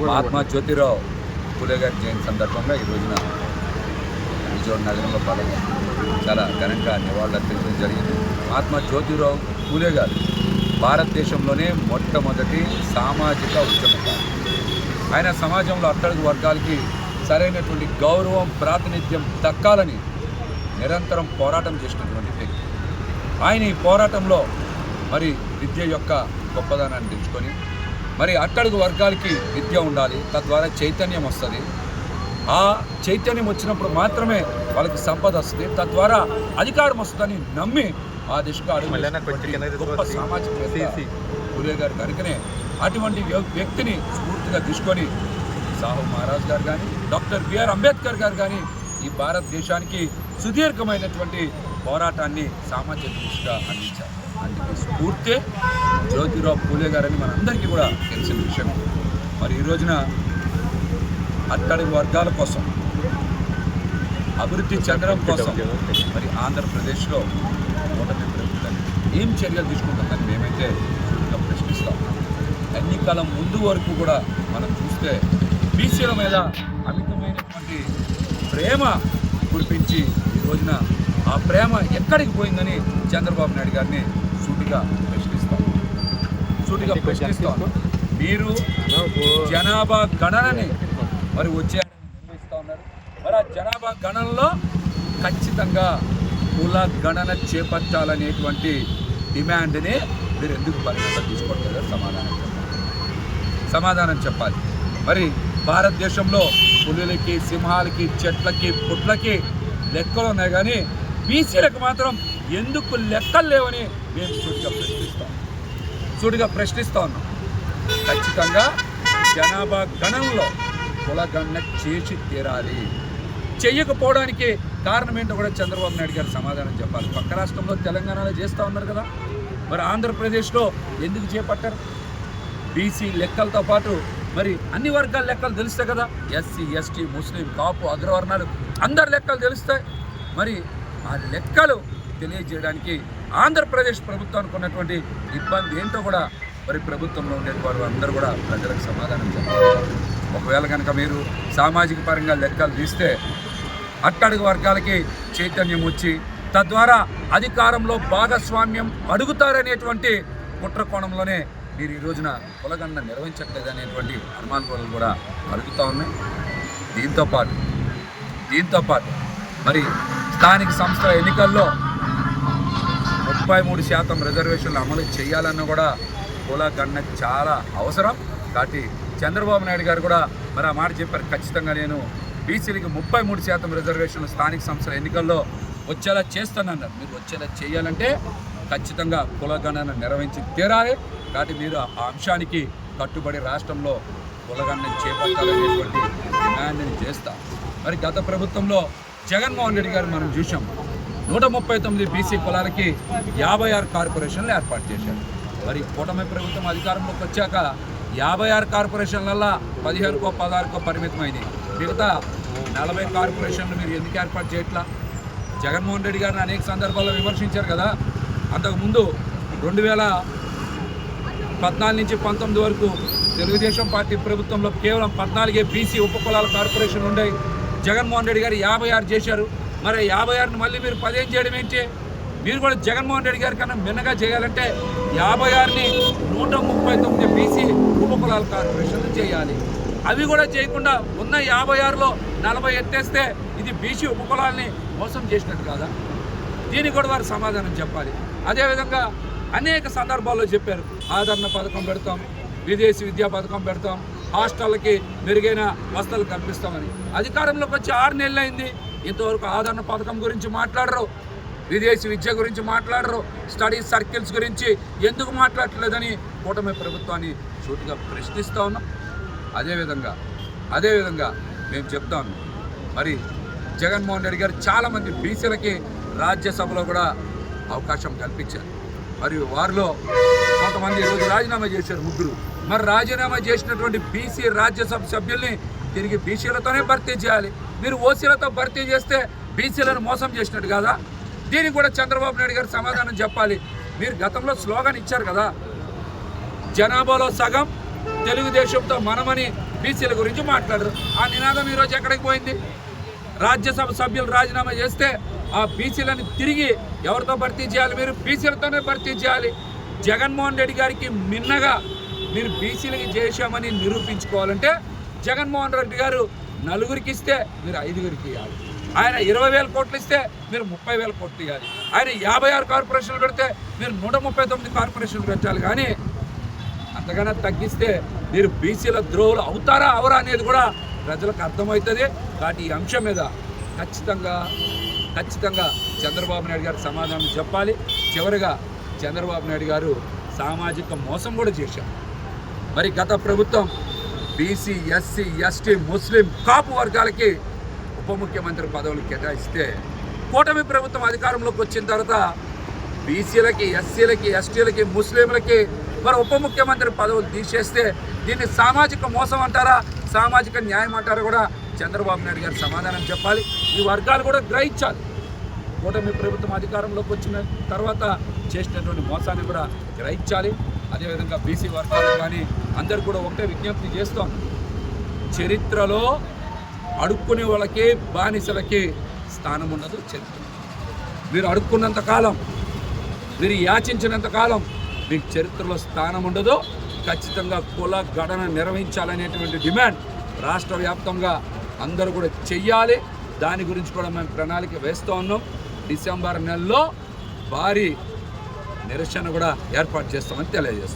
మహాత్మా జ్యోతిరావు పూలే గారి జయంతి సందర్భంగా ఈ రోజున విజయవాడ నగరంలో పాల్గొని చాలా ఘనంగా నివాళులు అర్పించడం జరిగింది. మహాత్మా జ్యోతిరావు పూలే గారు భారతదేశంలోనే మొట్టమొదటి సామాజిక ఉద్యమకారు. ఆయన సమాజంలో అట్టడుగు వర్గాలకి సరైనటువంటి గౌరవం ప్రాతినిధ్యం దక్కాలని నిరంతరం పోరాటం చేసినటువంటి వ్యక్తి. ఆయన ఈ పోరాటంలో మరి విద్య యొక్క గొప్పదనాన్ని తెలుసుకొని మరి అట్టడుగు వర్గాలకి విద్య ఉండాలి తద్వారా చైతన్యం వస్తుంది. ఆ చైతన్యం వచ్చినప్పుడు మాత్రమే వాళ్ళకి సంపద వస్తుంది తద్వారా అధికారం వస్తుందని నమ్మి ఆ దిశగా అడుగు గొప్ప సామాజిక పూలే గారు కనుకనే అటువంటి వ్య- వ్యక్తిని స్ఫూర్తిగా తీసుకొని సాహు మహారాజ్ గారు కానీ డాక్టర్ బిఆర్ అంబేద్కర్ గారు కానీ ఈ భారతదేశానికి సుదీర్ఘమైనటువంటి పోరాటాన్ని సామాజిక దృష్టిగా అందించారు. అందుకే స్ఫూర్తే జ్యోతిరావు పూలే గారని మనందరికీ కూడా తెలిసిన విషయం. మరి ఈ రోజున అట్టడి వర్గాల కోసం అభివృద్ధి చెందడం కోసం మరి ఆంధ్రప్రదేశ్లో ఓటమి ప్రభుత్వం ఏం చర్యలు తీసుకుంటుందని మేమైతే సూటిగా ప్రశ్నిస్తాం. ఎన్నికల ముందు వరకు కూడా మనం చూస్తే బీసీల మీద అమితమైనటువంటి ప్రేమ కురిపించి ఈ రోజున ఆ ప్రేమ ఎక్కడికి పోయిందని చంద్రబాబు నాయుడు గారిని సూటిగా ప్రశ్నిస్తాం. సూటిగా ప్రశ్నిస్తాం. మీరు జనాభా గణనని మరి వచ్చే నిర్వహిస్తా ఉన్నారు. మరి ఆ జనాభా గణనలో ఖచ్చితంగా కుల గణన చేపట్టాలనేటువంటి డిమాండ్ని మీరు ఎందుకు పరిగణలో తీసుకోవట్లేదో? సమాధానం చెప్పాలి. సమాధానం చెప్పాలి. మరి భారతదేశంలో పులులకి సింహాలకి చెట్లకి పుట్లకి లెక్కలు ఉన్నాయి కానీ బీసీలకు మాత్రం ఎందుకు లెక్కలు లేవని మేము సూటిగా ప్రశ్నిస్తాం. సూటిగా ప్రశ్నిస్తా ఉన్నాం. ఖచ్చితంగా జనాభా గణంలో కులగణన చేసి తీరాలి. చెయ్యకపోవడానికి కారణం ఏంటో కూడా చంద్రబాబు నాయుడు గారు సమాధానం చెప్పాలి. పక్క రాష్ట్రంలో తెలంగాణలో చేస్తూ ఉన్నారు కదా. మరి ఆంధ్రప్రదేశ్లో ఎందుకు చేపట్టారు? బీసీ లెక్కలతో పాటు మరి అన్ని వర్గాల లెక్కలు తెలుస్తాయి కదా. ఎస్సీ ఎస్టీ ముస్లిం కాపు అగ్రవర్ణాలు అందరి లెక్కలు తెలుస్తాయి. మరి ఆ లెక్కలు తెలియజేయడానికి ఆంధ్రప్రదేశ్ ప్రభుత్వానికి ఉన్నటువంటి ఇబ్బంది ఏంటో కూడా మరి ప్రభుత్వంలో ఉండే వారు అందరూ కూడా ప్రజలకు సమాధానం చెప్పాలి. ఒకవేళ కనుక మీరు సామాజిక పరంగా లెక్కలు తీస్తే అట్టడుగు వర్గాలకి చైతన్యం వచ్చి తద్వారా అధికారంలో భాగస్వామ్యం అడుగుతారనేటువంటి కుట్ర కోణంలోనే మీరు ఈ రోజున కులగండ నిర్వహించట్లేదు అనేటువంటి అనుమానాలు కూడా అడుగుతూ ఉన్నాయి. దీంతో పాటు దీంతో పాటు మరి స్థానిక సంస్థల ఎన్నికల్లో ముప్పై మూడు శాతం రిజర్వేషన్లు అమలు చేయాలన్న కూడా కులగండ చాలా అవసరం. కాబట్టి చంద్రబాబు నాయుడు గారు కూడా మరి ఆ మాట చెప్పారు. ఖచ్చితంగా నేను బీసీలకి ముప్పై మూడు శాతం రిజర్వేషన్లు స్థానిక సంస్థల ఎన్నికల్లో వచ్చేలా చేస్తానన్నారు. మీరు వచ్చేలా చేయాలంటే ఖచ్చితంగా కులగణన నిర్వహించి తీరాలి. కాబట్టి మీరు ఆ అంశానికి కట్టుబడి రాష్ట్రంలో కులగణన చేపట్టాలనేటువంటి డిమాండ్ని చేస్తా. మరి గత ప్రభుత్వంలో జగన్మోహన్ రెడ్డి గారు మనం చూసాం నూట ముప్పై తొమ్మిది బీసీ కులాలకి యాభై ఆరు కార్పొరేషన్లు ఏర్పాటు చేశారు. మరి కూటమి ప్రభుత్వం అధికారంలోకి వచ్చాక యాభై ఆరు కార్పొరేషన్లల్లో పదిహేనుకో పదహారుకో పరిమితమైంది. మిగతా నలభై కార్పొరేషన్లు మీరు ఎందుకు ఏర్పాటు చేయట్లా? జగన్మోహన్ రెడ్డి గారిని అనేక సందర్భాల్లో విమర్శించారు కదా. అంతకుముందు రెండు వేల పద్నాలుగు నుంచి పంతొమ్మిది వరకు తెలుగుదేశం పార్టీ ప్రభుత్వంలో కేవలం పద్నాలుగే బీసీ ఉపకులాల కార్పొరేషన్ ఉండే జగన్మోహన్ రెడ్డి గారు యాభై ఆరు చేశారు. మరి యాభై ఆరుని మళ్ళీ మీరు పదిహేను చేయడం ఏంటి? మీరు కూడా జగన్మోహన్ రెడ్డి గారి కన్నా మిన్నగా చేయాలంటే యాభై ఆరుని నూట ముప్పై తొమ్మిది బీసీ ఉపకులాల కార్పొరేషన్లు చేయాలి. అవి కూడా చేయకుండా ఉన్న యాభై ఆరులో నలభై ఎత్తేస్తే ఇది బీసీ ఉపకులాల్ని మోసం చేసినట్టు కాదా? దీనికి కూడా వారు సమాధానం చెప్పాలి. అదేవిధంగా అనేక సందర్భాల్లో చెప్పారు ఆదరణ పథకం పెడతాం విదేశీ విద్యా పథకం పెడతాం హాస్టళ్ళకి మెరుగైన వసతులు కల్పిస్తామని. అధికారంలోకి వచ్చి ఆరు నెలలు అయింది ఇంతవరకు ఆదరణ పథకం గురించి మాట్లాడరు? విదేశీ విద్య గురించి మాట్లాడరు? స్టడీ సర్కిల్స్ గురించి ఎందుకు మాట్లాడట్లేదని కూటమి ప్రభుత్వాన్ని సూటిగా ప్రశ్నిస్తూ ఉన్నాం. అదేవిధంగా అదేవిధంగా మేము చెప్తాను మరి జగన్మోహన్ రెడ్డి గారు చాలామంది బీసీలకి రాజ్యసభలో కూడా అవకాశం కల్పించారు. మరియు వారిలో కొంతమంది ఈరోజు రాజీనామా చేశారు ముగ్గురు. మరి రాజీనామా చేసినటువంటి బీసీ రాజ్యసభ సభ్యుల్ని తిరిగి బీసీలతోనే భర్తీ చేయాలి. మీరు ఓసీలతో భర్తీ చేస్తే బీసీలను మోసం చేసినట్టు కదా? దీనికి కూడా చంద్రబాబు నాయుడు గారు సమాధానం చెప్పాలి. మీరు గతంలో స్లోగన్ ఇచ్చారు కదా. జనాభాలో సగం తెలుగుదేశంతో మనమని బీసీల గురించి మాట్లాడరు. ఆ నినాదం ఈరోజు ఎక్కడికి పోయింది? రాజ్యసభ సభ్యులు రాజీనామా చేస్తే ఆ బీసీలను తిరిగి ఎవరితో భర్తీ చేయాలి? మీరు బీసీలతోనే భర్తీ చేయాలి. జగన్మోహన్ రెడ్డి గారికి మిన్నగా మీరు బీసీలకి చేశామని నిరూపించుకోవాలంటే జగన్మోహన్ రెడ్డి గారు నలుగురికి ఇస్తే మీరు ఐదుగురికి ఇవ్వాలి ఆయన ఇరవై వేల కోట్లు ఇస్తే మీరు ముప్పై వేల కోట్లు ఇవ్వాలి ఆయన యాభై ఆరు కార్పొరేషన్లు పెడితే మీరు నూట ముప్పై తొమ్మిది కార్పొరేషన్లు పెట్టాలి కానీ అంతకన్నా తగ్గిస్తే మీరు బీసీల ద్రోహులు అవుతారా అవరా అనేది కూడా ప్రజలకు అర్థమవుతుంది. కాబట్టి ఈ అంశం మీద ఖచ్చితంగా ఖచ్చితంగా చంద్రబాబు నాయుడు గారు సమాధానం చెప్పాలి. చివరిగా చంద్రబాబు నాయుడు గారు సామాజిక మోసం కూడా చేశారు. మరి గత ప్రభుత్వం BC SC ST Muslim Kapu వర్గాలకి ఉప ముఖ్యమంత్రి పదవులు కేటాయిస్తే కూటమి ప్రభుత్వం అధికారంలోకి వచ్చిన తర్వాత బీసీలకి ఎస్సీలకి ఎస్టీలకి ముస్లింలకి మరి ఉప ముఖ్యమంత్రి పదవులు తీసేస్తే దీన్ని సామాజిక మోసం అంటారా? సామాజిక న్యాయం అంటారా కూడా చంద్రబాబు నాయుడు గారు సమాధానం చెప్పాలి. ఈ వర్గాలు కూడా గ్రహించాలి. కూటమి ప్రభుత్వం అధికారంలోకి వచ్చిన తర్వాత చేసినటువంటి మోసాన్ని కూడా గ్రహించాలి. అదేవిధంగా బీసీ వర్గాలు కానీ అందరు కూడా ఒకటే విజ్ఞప్తి చేస్తాం. చరిత్రలో అడుక్కునే వాళ్ళకి బానిసలకి స్థానం ఉండదు చరిత్ర. మీరు అడుక్కున్నంత కాలం మీరు యాచించినంత కాలం మీకు చరిత్రలో స్థానం ఉండదు. ఖచ్చితంగా కుల గణన నిర్వహించాలనేటువంటి డిమాండ్ రాష్ట్ర వ్యాప్తంగా అందరూ కూడా చెయ్యాలి. దాని గురించి కూడా మేము ప్రణాళిక వేస్తూ ఉన్నాం. డిసెంబర్ నెలలో భారీ నిరసన కూడా ఏర్పాటు చేస్తామని తెలియజేస్తాం